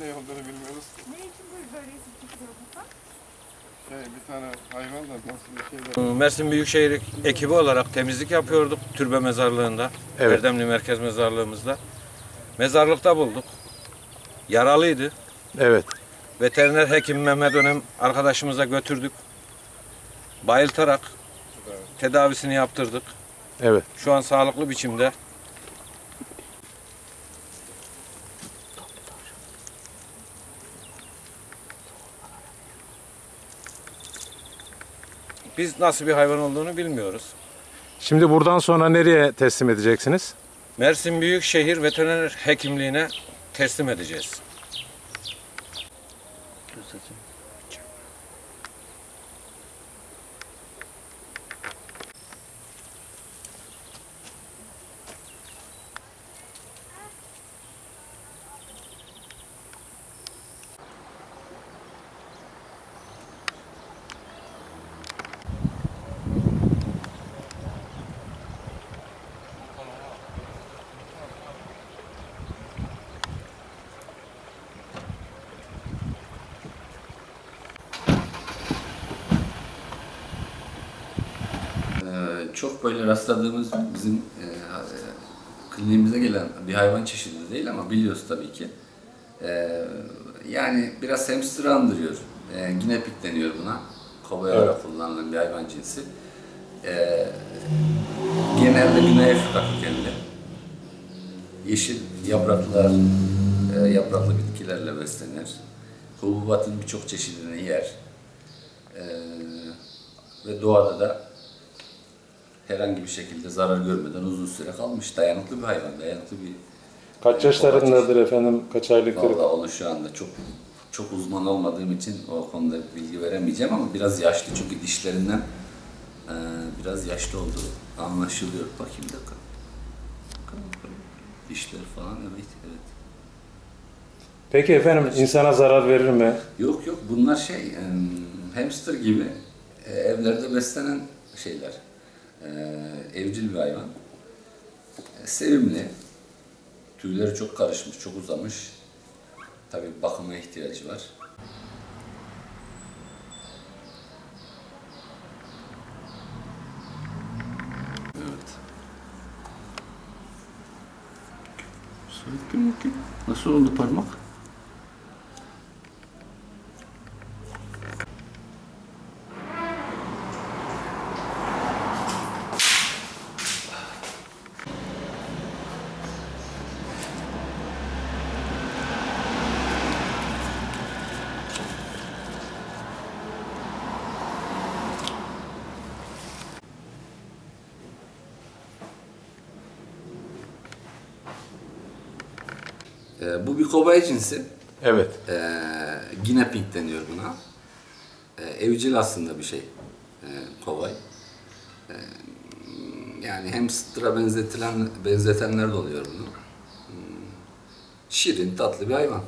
ne olduğunu bilmiyoruz. Ne için bu böyle çıkıyor burada? Şey, bir tane hayvan da nasıl bir şey de... Mersin Büyükşehir ekibi olarak temizlik yapıyorduk türbe mezarlığında. Evet. Erdemli Merkez Mezarlığımızda. Mezarlıkta bulduk. Yaralıydı. Evet. Veteriner hekim Mehmet Önem arkadaşımıza götürdük. Bayıltarak tedavisini yaptırdık. Evet. Şu an sağlıklı biçimde. Biz nasıl bir hayvan olduğunu bilmiyoruz. Şimdi buradan sonra nereye teslim edeceksiniz? Mersin Büyükşehir Veteriner Hekimliğine teslim edeceğiz. Ee, çok böyle rastladığımız bizim e, e, kliniğimize gelen bir hayvan çeşidi değil ama biliyoruz tabii ki. Ee, yani biraz hamster andırıyor. Ee, ginepik deniyor buna. Kovboy olarak kullanılan bir hayvan cinsi. Ee, genelde Güney Afrika kökenli. Yeşil yapraklar, e, yapraklı bitkilerle beslenir. Hububatın birçok çeşidini yer. Ee, ve doğada da herhangi bir şekilde zarar görmeden uzun süre kalmış. Dayanıklı bir hayvan, dayanıklı bir... Kaç yaşlarındadır efendim? Kaç aylıktır? Vallahi onu şu anda çok çok uzman olmadığım için o konuda bilgi veremeyeceğim ama biraz yaşlı çünkü dişlerinden e, biraz yaşlı olduğu anlaşılıyor. Bakayım bir dakika. Dişleri falan evet evet. Peki efendim insana zarar verir mi? Yok yok bunlar şey e, hamster gibi e, evlerde beslenen şeyler. E, evcil bir hayvan. E, sevimli. Tüyleri çok karışmış, çok uzamış. Tabii bakıma ihtiyacı var. Evet. Nasıl oldu parmak? Ee, bu bir kobay cinsi. Evet. Ee, Guinea pig deniyor buna. Ee, evcil aslında bir şey. Ee, kobay. Ee, yani hamster'a benzetilen, benzetenler de oluyor bunu. Hmm, Şirin, tatlı bir hayvan.